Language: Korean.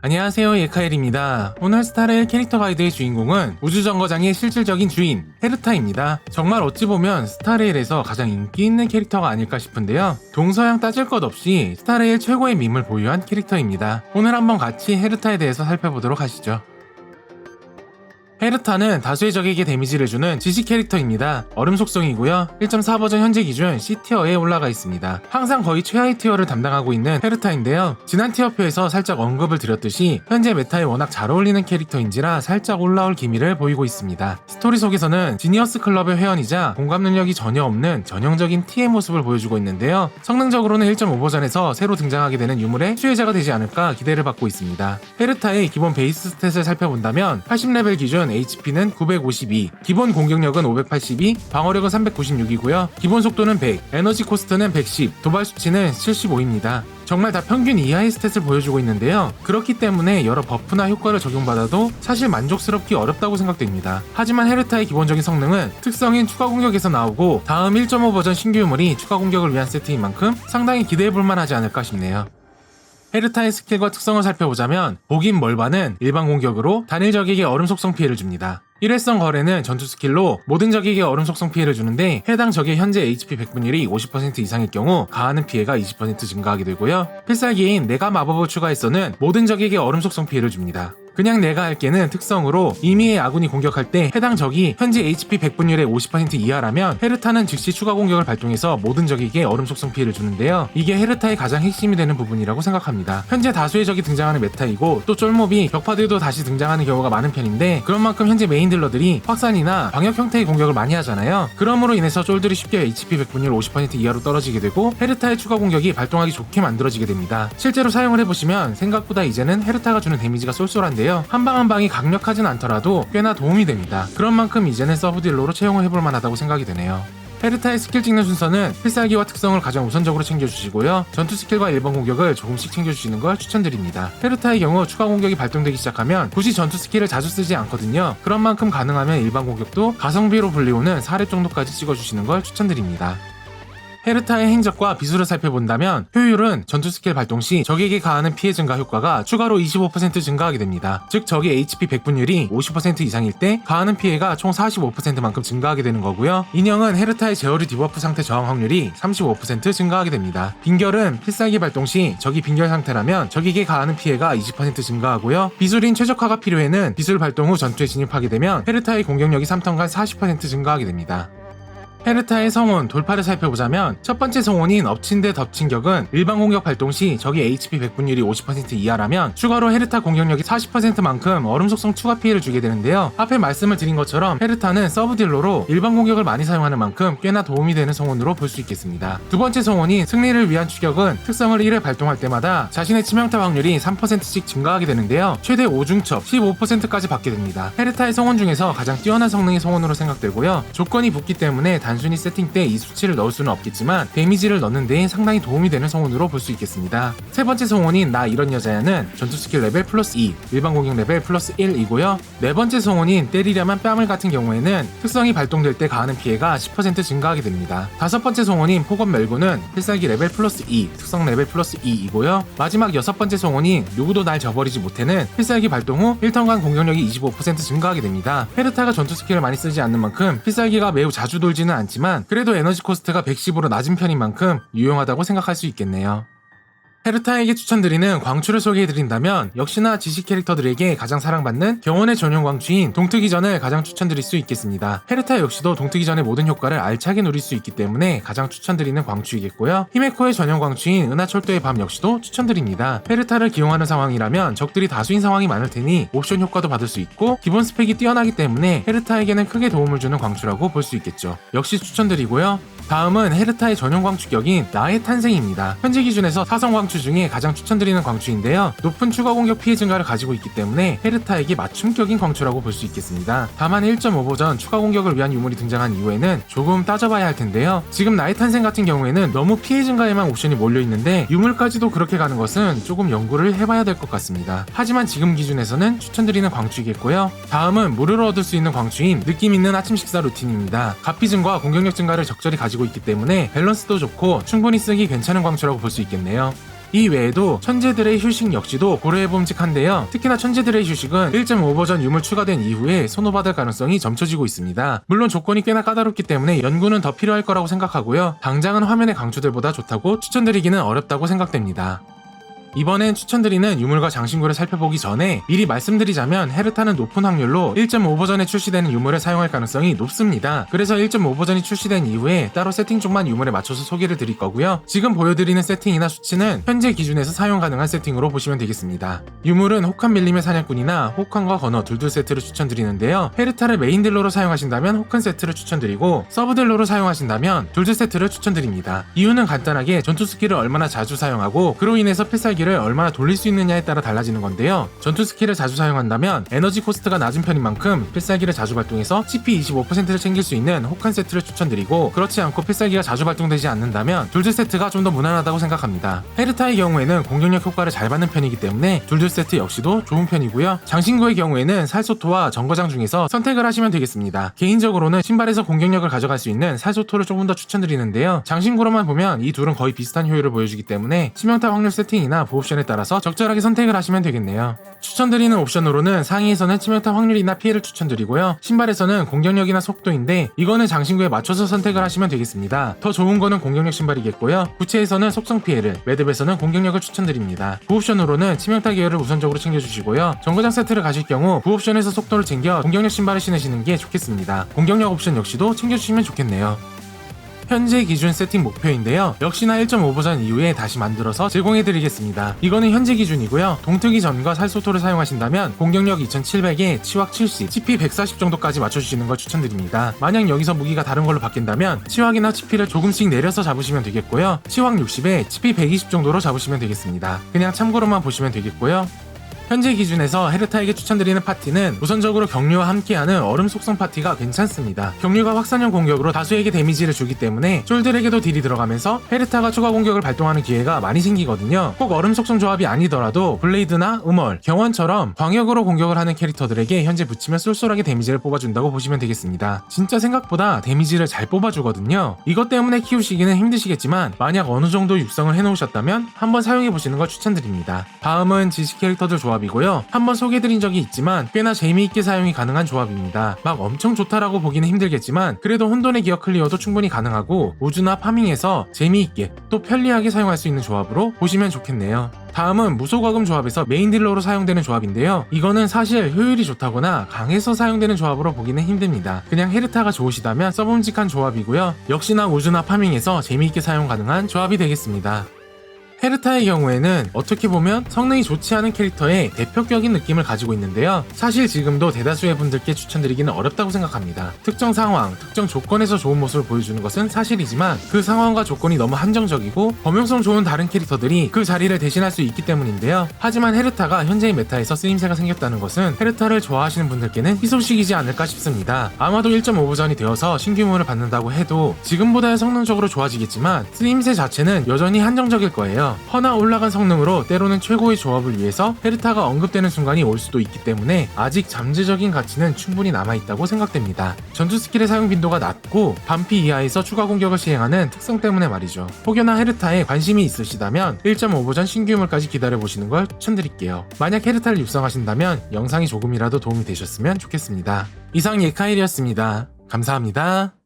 안녕하세요 예카엘입니다. 오늘 스타레일 캐릭터 가이드의 주인공은 우주정거장의 실질적인 주인 헤르타입니다. 정말 어찌 보면 스타레일에서 가장 인기 있는 캐릭터가 아닐까 싶은데요. 동서양 따질 것 없이 스타레일 최고의 밈을 보유한 캐릭터입니다. 오늘 한번 같이 헤르타에 대해서 살펴보도록 하시죠. 헤르타는 다수의 적에게 데미지를 주는 지식 캐릭터입니다. 얼음 속성이고요. 1.4 버전 현재 기준 C티어에 올라가 있습니다. 항상 거의 최하위 티어를 담당하고 있는 헤르타인데요. 지난 티어표에서 살짝 언급을 드렸듯이 현재 메타에 워낙 잘 어울리는 캐릭터인지라 살짝 올라올 기미를 보이고 있습니다. 스토리 속에서는 지니어스 클럽의 회원이자 공감 능력이 전혀 없는 전형적인 T의 모습을 보여주고 있는데요. 성능적으로는 1.5 버전에서 새로 등장하게 되는 유물의 수혜자가 되지 않을까 기대를 받고 있습니다. 헤르타의 기본 베이스 스탯을 살펴본다면 80레벨 기준 HP는 952, 기본 공격력은 582, 방어력은 396이고요. 기본 속도는 100, 에너지 코스트는 110, 도발 수치는 75입니다. 정말 다 평균 이하의 스탯을 보여주고 있는데요. 그렇기 때문에 여러 버프나 효과를 적용받아도 사실 만족스럽기 어렵다고 생각됩니다. 하지만 헤르타의 기본적인 성능은 특성인 추가 공격에서 나오고 다음 1.5 버전 신규 유물이 추가 공격을 위한 세트인 만큼 상당히 기대해볼 만하지 않을까 싶네요. 헤르타의 스킬과 특성을 살펴보자면 복인 멀바는 일반 공격으로 단일 적에게 얼음 속성 피해를 줍니다. 일회성 거래는 전투 스킬로 모든 적에게 얼음 속성 피해를 주는데 해당 적의 현재 HP 100분율이 50% 이상일 경우 가하는 피해가 20% 증가하게 되고요. 필살기인 내가 마법을 추가해서는 모든 적에게 얼음 속성 피해를 줍니다. 그냥 내가 할게는 특성으로 이미의 아군이 공격할 때 해당 적이 현재 HP 100분율의 50% 이하라면 헤르타는 즉시 추가 공격을 발동해서 모든 적에게 얼음 속성 피해를 주는데요. 이게 헤르타의 가장 핵심이 되는 부분이라고 생각합니다. 현재 다수의 적이 등장하는 메타이고 또 쫄몹이 벽파들도 다시 등장하는 경우가 많은 편인데 그런 만큼 현재 메인 딜러들이 확산이나 방역 형태의 공격을 많이 하잖아요. 그러므로 인해서 쫄들이 쉽게 HP 100분율 50% 이하로 떨어지게 되고 헤르타의 추가 공격이 발동하기 좋게 만들어지게 됩니다. 실제로 사용을 해보시면 생각보다 이제는 헤르타가 주는 데미지가 쏠쏠한데요. 한 방 한 방이 강력하진 않더라도 꽤나 도움이 됩니다. 그런 만큼 이제는 서브 딜러로 채용을 해볼 만하다고 생각이 되네요. 헤르타의 스킬 찍는 순서는 필살기와 특성을 가장 우선적으로 챙겨주시고요. 전투 스킬과 일반 공격을 조금씩 챙겨주시는 걸 추천드립니다. 헤르타의 경우 추가 공격이 발동되기 시작하면 굳이 전투 스킬을 자주 쓰지 않거든요. 그런 만큼 가능하면 일반 공격도 가성비로 불리우는 4렙 정도까지 찍어주시는 걸 추천드립니다. 헤르타의 행적과 비수를 살펴본다면 효율은 전투 스킬 발동 시 적에게 가하는 피해 증가 효과가 추가로 25% 증가하게 됩니다. 즉 적의 HP 100분율이 50% 이상일 때 가하는 피해가 총 45%만큼 증가하게 되는 거고요. 인형은 헤르타의 제어리 디버프 상태 저항 확률이 35% 증가하게 됩니다. 빙결은 필살기 발동 시 적이 빙결 상태라면 적에게 가하는 피해가 20% 증가하고요. 비술인 최적화가 필요해는 비술 발동 후 전투에 진입하게 되면 헤르타의 공격력이 3턴간 40% 증가하게 됩니다. 헤르타의 성운, 돌파를 살펴보자면 첫 번째 성운인 엎친 데 덮친 격은 일반 공격 발동 시 적의 HP 100분율이 50% 이하라면 추가로 헤르타 공격력이 40%만큼 얼음 속성 추가 피해를 주게 되는데요. 앞에 말씀을 드린 것처럼 헤르타는 서브 딜러로 일반 공격을 많이 사용하는 만큼 꽤나 도움이 되는 성운으로 볼 수 있겠습니다. 두 번째 성운인 승리를 위한 추격은 특성을 1회 발동할 때마다 자신의 치명타 확률이 3%씩 증가하게 되는데요. 최대 5중첩 15%까지 받게 됩니다. 헤르타의 성운 중에서 가장 뛰어난 성능의 성운으로 생각되고요. 조건이 붙기 때문에 단 순히 세팅 때 이 수치를 넣을 수는 없겠지만 데미지를 넣는 데에 상당히 도움이 되는 성운으로 볼 수 있겠습니다. 세 번째 성운인 나 이런 여자야는 전투 스킬 레벨 플러스 2, 일반 공격 레벨 플러스 1이고요. 네 번째 성운인 때리려면 뺨을 같은 경우에는 특성이 발동될 때 가하는 피해가 10% 증가하게 됩니다. 다섯 번째 성운인 폭언 멸구는 필살기 레벨 플러스 2, 특성 레벨 플러스 2이고요. 마지막 여섯 번째 성운인 누구도 날 저버리지 못해는 필살기 발동 후 1턴간 공격력이 25% 증가하게 됩니다. 헤르타가 전투 스킬을 많이 쓰지 않는 만큼 필살기가 매우 자주 돌지는 않지만 그래도 에너지 코스트가 110으로 낮은 편인 만큼 유용하다고 생각할 수 있겠네요. 헤르타에게 추천드리는 광추를 소개해드린다면 역시나 지식 캐릭터들에게 가장 사랑받는 경원의 전용 광추인 동트기전을 가장 추천드릴 수 있겠습니다. 헤르타 역시도 동트기전의 모든 효과를 알차게 누릴 수 있기 때문에 가장 추천드리는 광추이겠고요. 히메코의 전용 광추인 은하철도의 밤 역시도 추천드립니다. 헤르타를 기용하는 상황이라면 적들이 다수인 상황이 많을 테니 옵션 효과도 받을 수 있고 기본 스펙이 뛰어나기 때문에 헤르타에게는 크게 도움을 주는 광추라고 볼 수 있겠죠. 역시 추천드리고요. 다음은 헤르타의 전용 광추격인 나의 탄생입니다. 현재 기준에서 사성 광추 중에 가장 추천드리는 광추인데요. 높은 추가 공격 피해 증가를 가지고 있기 때문에 헤르타에게 맞춤격인 광추라고 볼 수 있겠습니다. 다만 1.5 버전 추가 공격을 위한 유물이 등장한 이후에는 조금 따져봐야 할 텐데요. 지금 나의 탄생 같은 경우에는 너무 피해 증가에만 옵션이 몰려 있는데 유물까지도 그렇게 가는 것은 조금 연구를 해봐야 될 것 같습니다. 하지만 지금 기준에서는 추천드리는 광추이겠고요. 다음은 무료로 얻을 수 있는 광추인 느낌 있는 아침 식사 루틴입니다. 가피 증과 공격력 증가를 적절히 가지고 있기 때문에 밸런스도 좋고 충분히 쓰기 괜찮은 광추라고 볼 수 있겠네요. 이 외에도 천재들의 휴식 역시도 고려해봄직한데요. 특히나 천재들의 휴식은 1.5 버전 유물 추가된 이후에 선호받을 가능성이 점쳐지고 있습니다. 물론 조건이 꽤나 까다롭기 때문에 연구는 더 필요할 거라고 생각하고요. 당장은 화면의 강추들보다 좋다고 추천드리기는 어렵다고 생각됩니다. 이번엔 추천드리는 유물과 장신구를 살펴보기 전에 미리 말씀드리자면 헤르타는 높은 확률로 1.5 버전에 출시되는 유물을 사용할 가능성이 높습니다. 그래서 1.5 버전이 출시된 이후에 따로 세팅 쪽만 유물에 맞춰서 소개를 드릴 거고요. 지금 보여드리는 세팅이나 수치는 현재 기준에서 사용 가능한 세팅으로 보시면 되겠습니다. 유물은 혹한 밀림의 사냥꾼이나 혹한과 건어 둘둘 세트를 추천드리는데요. 헤르타를 메인 딜러로 사용하신다면 혹한 세트를 추천드리고 서브 딜러로 사용하신다면 둘둘 세트를 추천드립니다. 이유는 간단하게 전투 스킬을 얼마나 자주 사용하고 그로 인해서 필살기를 얼마나 돌릴 수 있느냐에 따라 달라지는 건데요. 전투 스킬을 자주 사용한다면 에너지 코스트가 낮은 편인 만큼 필살기를 자주 발동해서 CP 25%를 챙길 수 있는 혹한 세트를 추천드리고 그렇지 않고 필살기가 자주 발동되지 않는다면 둘둘 세트가 좀 더 무난하다고 생각합니다. 헤르타의 경우에는 공격력 효과를 잘 받는 편이기 때문에 둘둘 세트 역시도 좋은 편이고요. 장신구의 경우에는 살소토와 정거장 중에서 선택을 하시면 되겠습니다. 개인적으로는 신발에서 공격력을 가져갈 수 있는 살소토를 조금 더 추천드리는데요. 장신구로만 보면 이 둘은 거의 비슷한 효율을 보여주기 때문에 치명타 확률 세팅이나 보옵션에 따라서 적절하게 선택을 하시면 되겠네요. 추천드리는 옵션으로는 상위에서는 치명타 확률이나 피해를 추천드리고요. 신발에서는 공격력이나 속도인데 이거는 장신구에 맞춰서 선택을 하시면 되겠습니다. 더 좋은 거는 공격력 신발이겠고요. 구체에서는 속성 피해를, 매듭에서는 공격력을 추천드립니다. 부옵션으로는 치명타 계열을 우선적으로 챙겨주시고요. 정거장 세트를 가실 경우 부옵션에서 속도를 챙겨 공격력 신발을 신으시는 게 좋겠습니다. 공격력 옵션 역시도 챙겨주시면 좋겠네요. 현재 기준 세팅 목표인데요. 역시나 1.5 버전 이후에 다시 만들어서 제공해드리겠습니다. 이거는 현재 기준이고요. 동트기 전과 살소토를 사용하신다면 공격력 2700에 치확 70, CP 140 정도까지 맞춰주시는 걸 추천드립니다. 만약 여기서 무기가 다른 걸로 바뀐다면 치확이나 CP를 조금씩 내려서 잡으시면 되겠고요. 치확 60에 CP 120 정도로 잡으시면 되겠습니다. 그냥 참고로만 보시면 되겠고요. 현재 기준에서 헤르타에게 추천드리는 파티는 우선적으로 경류와 함께하는 얼음 속성 파티가 괜찮습니다. 경류가 확산형 공격으로 다수에게 데미지를 주기 때문에 쫄들에게도 딜이 들어가면서 헤르타가 추가 공격을 발동하는 기회가 많이 생기거든요. 꼭 얼음 속성 조합이 아니더라도 블레이드나 음월, 경원처럼 광역으로 공격을 하는 캐릭터들에게 현재 붙이면 쏠쏠하게 데미지를 뽑아준다고 보시면 되겠습니다. 진짜 생각보다 데미지를 잘 뽑아주거든요. 이것 때문에 키우시기는 힘드시겠지만 만약 어느 정도 육성을 해놓으셨다면 한번 사용해보시는 걸 추천드립니다. 다음은 지식 캐릭터들 조합 조합이고요. 한번 소개해드린 적이 있지만 꽤나 재미있게 사용이 가능한 조합입니다. 막 엄청 좋다라고 보기는 힘들겠지만 그래도 혼돈의 기어 클리어도 충분히 가능하고 우주나 파밍에서 재미있게 또 편리하게 사용할 수 있는 조합으로 보시면 좋겠네요. 다음은 무소과금 조합에서 메인 딜러로 사용되는 조합인데요. 이거는 사실 효율이 좋다거나 강해서 사용되는 조합으로 보기는 힘듭니다. 그냥 헤르타가 좋으시다면 써봄직한 조합이고요. 역시나 우주나 파밍에서 재미있게 사용 가능한 조합이 되겠습니다. 헤르타의 경우에는 어떻게 보면 성능이 좋지 않은 캐릭터의 대표격인 느낌을 가지고 있는데요. 사실 지금도 대다수의 분들께 추천드리기는 어렵다고 생각합니다. 특정 상황, 특정 조건에서 좋은 모습을 보여주는 것은 사실이지만 그 상황과 조건이 너무 한정적이고 범용성 좋은 다른 캐릭터들이 그 자리를 대신할 수 있기 때문인데요. 하지만 헤르타가 현재의 메타에서 쓰임새가 생겼다는 것은 헤르타를 좋아하시는 분들께는 희소식이지 않을까 싶습니다. 아마도 1.5 버전이 되어서 신규물을 받는다고 해도 지금보다 성능적으로 좋아지겠지만 쓰임새 자체는 여전히 한정적일 거예요. 허나 올라간 성능으로 때로는 최고의 조합을 위해서 헤르타가 언급되는 순간이 올 수도 있기 때문에 아직 잠재적인 가치는 충분히 남아있다고 생각됩니다. 전투 스킬의 사용 빈도가 낮고 반피 이하에서 추가 공격을 시행하는 특성 때문에 말이죠. 혹여나 헤르타에 관심이 있으시다면 1.5 버전 신규물까지 기다려보시는 걸 추천드릴게요. 만약 헤르타를 육성하신다면 영상이 조금이라도 도움이 되셨으면 좋겠습니다. 이상 예카일이었습니다. 감사합니다.